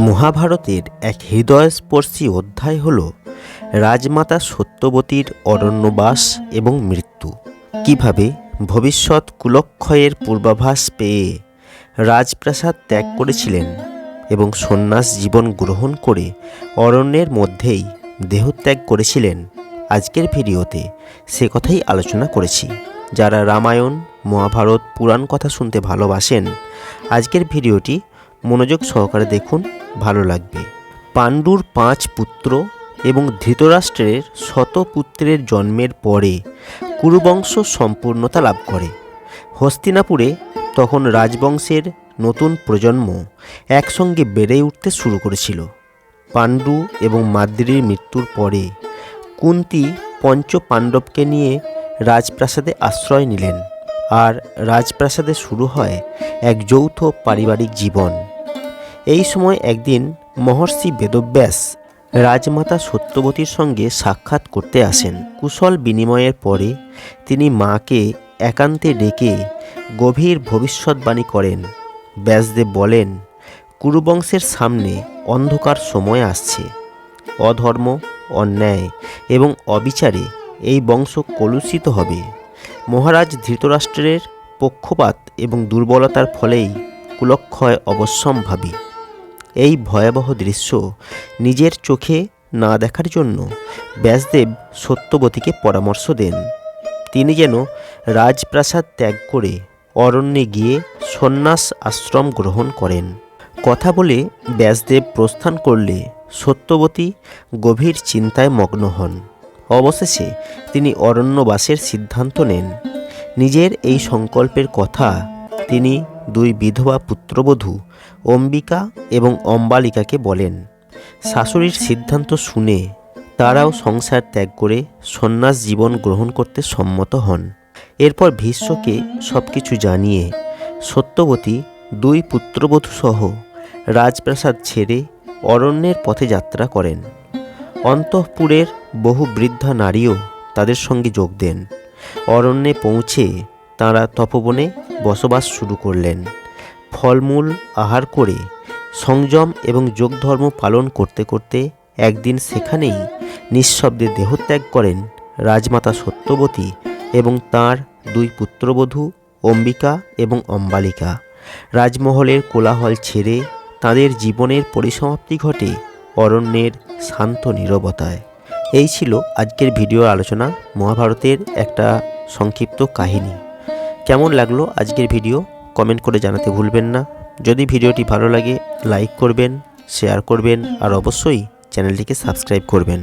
মহাভারতের এক হৃদয়স্পর্শী অধ্যায় হল রাজমাতা সত্যবতীর অরণ্যবাস এবং মৃত্যু। কীভাবে ভবিষ্যৎ কুলক্ষয়ের পূর্বাভাস পেয়ে রাজপ্রাসাদ ত্যাগ করেছিলেন এবং সন্ন্যাস জীবন গ্রহণ করে অরণ্যের মধ্যেই দেহত্যাগ করেছিলেন, আজকের ভিডিওতে সে কথাই আলোচনা করেছি। যারা রামায়ণ, মহাভারত, পুরাণ কথা শুনতে ভালোবাসেন, আজকের ভিডিওটি মনোযোগ সহকারে দেখুন, ভালো লাগবে। পাণ্ডুর পাঁচ পুত্র এবং ধৃতরাষ্ট্রের শত পুত্রের জন্মের পরে কুরুবংশ সম্পূর্ণতা লাভ করে। হস্তিনাপুরে তখন রাজবংশের নতুন প্রজন্ম একসঙ্গে বেড়ে উঠতে শুরু করেছিল। পাণ্ডু এবং মাদ্রির মৃত্যুর পরে কুন্তি পঞ্চ পাণ্ডবকে নিয়ে রাজপ্রাসাদে আশ্রয় নিলেন। আর রাজপ্রাসাদে শুরু হয় এক যৌথ পারিবারিক জীবন। এই সময় একদিন মহর্ষি বেদব্যাস রাজমাতা সত্যবতীর সঙ্গে সাক্ষাৎ করতে আসেন। কুশল বিনিময়ের পরে তিনি মাকে একান্তে ডেকে গভীর ভবিষ্যৎবাণী করেন। ব্যাসদেব বলেন, কুরুবংশের সামনে অন্ধকার সময় আসছে। অধর্ম, অন্যায় এবং অবিচারে এই বংশ কলুষিত হবে। মহারাজ ধৃতরাষ্ট্রের পক্ষপাত এবং দুর্বলতার ফলেই কুলক্ষয় অবশ্যম্ভাবী। এই ভয়াবহ দৃশ্য নিজের চোখে না দেখার জন্য ব্যাসদেব সত্যবতীকে পরামর্শ দেন। তিনি যেন রাজপ্রাসাদ ত্যাগ করে অরণ্যে গিয়ে সন্ন্যাস আশ্রম গ্রহণ করেন। কথা বলে ব্যাসদেব প্রস্থান করলে সত্যবতী গভীর চিন্তায় মগ্ন হন। অবশেষে তিনি অরণ্যবাসের সিদ্ধান্ত নেন। নিজের এই সংকল্পের কথা তিনি দুই বিধবা পুত্রবধূ অম্বিকা এবং অম্বালিকাকে বলেন, শাশুড়ির সিদ্ধান্ত শুনে তারাও সংসার ত্যাগ করে সন্ন্যাস জীবন গ্রহণ করতে সম্মত হন। এরপর ভীষ্মকে সব কিছু জানিয়ে সত্যবতী দুই পুত্রবধূ সহ রাজপ্রাসাদ ছেড়ে অরণ্যের পথে যাত্রা করেন। অন্তঃপুরের বহু বৃদ্ধা নারীও তাদের সঙ্গে যোগ দেন। অরণ্যে পৌঁছে তাঁরা তপবনে বসবাস শুরু করলেন। ফলমূল আহার করে, সংযম এবং যোগধর্ম পালন করতে করতে একদিন সেখানেই নিঃশব্দে দেহত্যাগ করেন রাজমাতা সত্যবতী এবং তাঁর দুই পুত্রবধূ অম্বিকা এবং অম্বালিকা। রাজমহলের কোলাহল ছেড়ে তাদের জীবনের পরিসমাপ্তি ঘটে অরণ্যের শান্ত নীরবতায়। এই ছিল আজকের ভিডিওর আলোচনা। মহাভারতের একটা সংক্ষিপ্ত কাহিনী। কেমন লাগল আজকের ভিডিও কমেন্ট করে জানাতে ভুলবেন না। যদি ভিডিওটি ভালো লাগে, লাইক করবেন, শেয়ার করবেন আর অবশ্যই চ্যানেলটিকে সাবস্ক্রাইব করবেন।